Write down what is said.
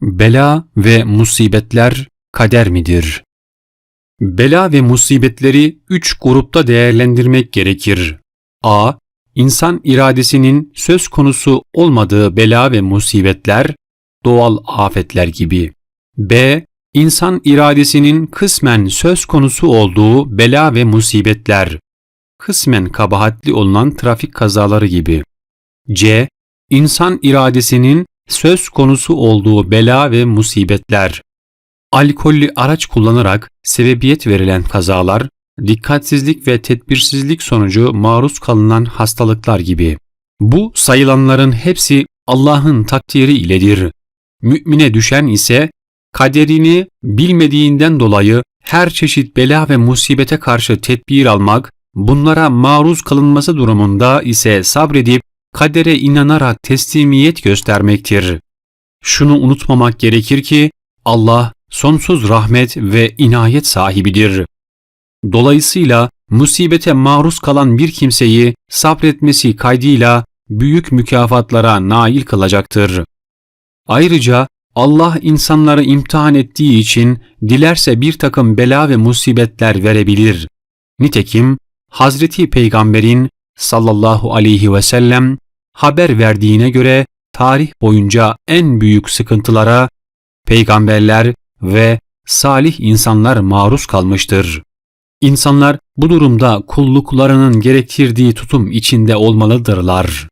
Bela ve musibetler kader midir? Bela ve musibetleri üç grupta değerlendirmek gerekir. A. İnsan iradesinin söz konusu olmadığı bela ve musibetler, doğal afetler gibi. B. İnsan iradesinin kısmen söz konusu olduğu bela ve musibetler, kısmen kabahatli olunan trafik kazaları gibi. C. İnsan iradesinin söz konusu olduğu bela ve musibetler. Alkollü araç kullanarak sebebiyet verilen kazalar, dikkatsizlik ve tedbirsizlik sonucu maruz kalınan hastalıklar gibi. Bu sayılanların hepsi Allah'ın takdiri iledir. Mümine düşen ise kaderini bilmediğinden dolayı her çeşit bela ve musibete karşı tedbir almak, bunlara maruz kalınması durumunda ise sabredip kadere inanarak teslimiyet göstermektir. Şunu unutmamak gerekir ki Allah sonsuz rahmet ve inayet sahibidir. Dolayısıyla musibete maruz kalan bir kimseyi sabretmesi kaydıyla büyük mükafatlara nail kılacaktır. Ayrıca Allah insanları imtihan ettiği için dilerse bir takım bela ve musibetler verebilir. Nitekim Hazreti Peygamber'in sallallahu aleyhi ve sellem haber verdiğine göre tarih boyunca en büyük sıkıntılara peygamberler ve salih insanlar maruz kalmıştır. İnsanlar bu durumda kulluklarının gerektirdiği tutum içinde olmalıdırlar.